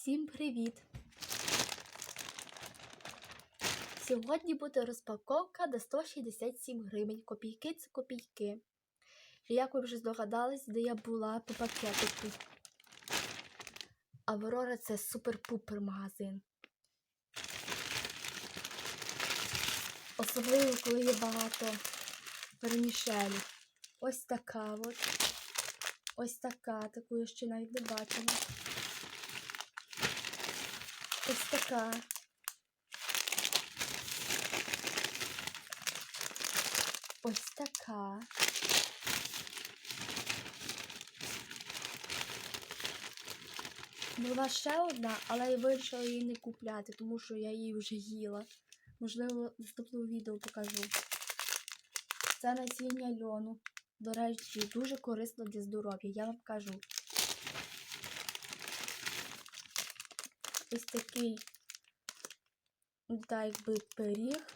Всім привіт! Сьогодні буде розпаковка до 167 гривень. Копійки це копійки. І як ви вже здогадались, де я була по пакетику. Аврора це супер-пупер магазин. Особливо, коли є багато вермішелів. Ось така от. Ось така, таку я ще навіть не бачила. Така. Ось така. Була ще одна, але я вирішила її не купляти, тому що я її вже їла. Можливо, в наступному відео покажу. Це насіння льону. До речі, дуже корисно для здоров'я, я вам кажу. Ось такий, так якби пиріг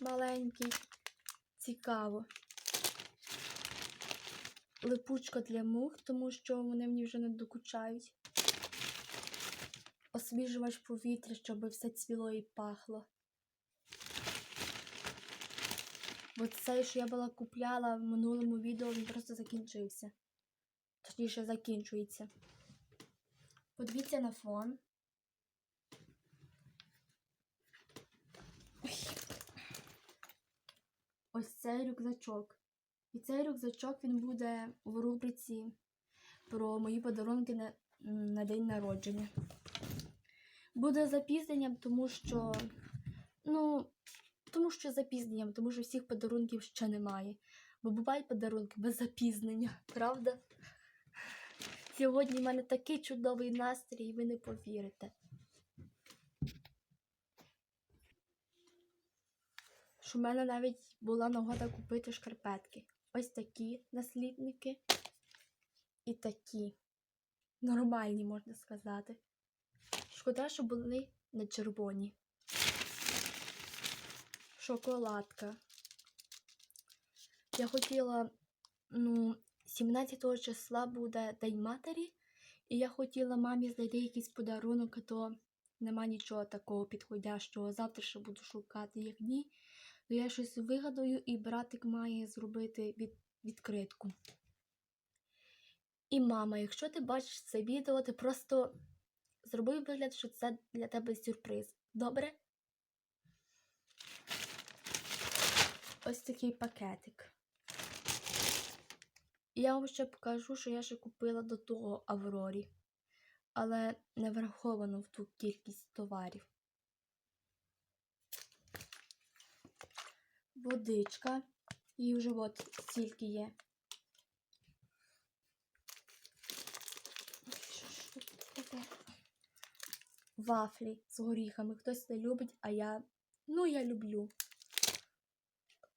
маленький. Цікаво. Липучка для мух, тому що вони мені вже не докучають. Освіжувач повітря, щоб все цвіло і пахло. Бо цей, що я була купляла в минулому відео, він просто закінчився. Точніше, закінчується. Подивіться на фон. Ось цей рюкзачок. І цей рюкзачок він буде в рубриці про мої подарунки на, на день народження. Буде запізненням, тому що, ну, тому що запізненням, тому що всіх подарунків ще немає. Бо бувають подарунки без запізнення, правда? Сьогодні в мене такий чудовий настрій, ви не повірите. Що в мене навіть була нагода купити шкарпетки. Ось такі наслідники і такі. Нормальні, можна сказати. Шкода, що були не червоні. Шоколадка. Я хотіла, ну, 17 числа буде День матері, і я хотіла мамі знайти якийсь подарунок, а то нема нічого такого підходящого. Завтра ще буду шукати як ні. То я щось вигадаю, і братик має зробити від, відкритку. І мама, якщо ти бачиш це відео, ти просто зроби вигляд, що це для тебе сюрприз. Добре? Ось такий пакетик. Я вам ще покажу, що я ще купила до того Аврорі, але не враховано в ту кількість товарів. Водичка. І вже от стільки є. Що ж тут таке? Вафлі з горіхами. Хтось не любить, а я. Ну, я люблю.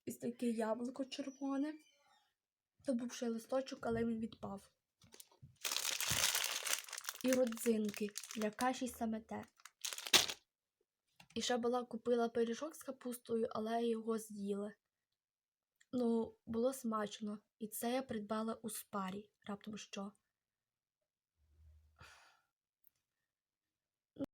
Ось таке яблуко червоне. Це був ще листочок, але він відпав. І родзинки для каші саме те. І ще була купила пиріжок з капустою, але його з'їли. Ну, було смачно. І це я придбала у спарі, раптом що.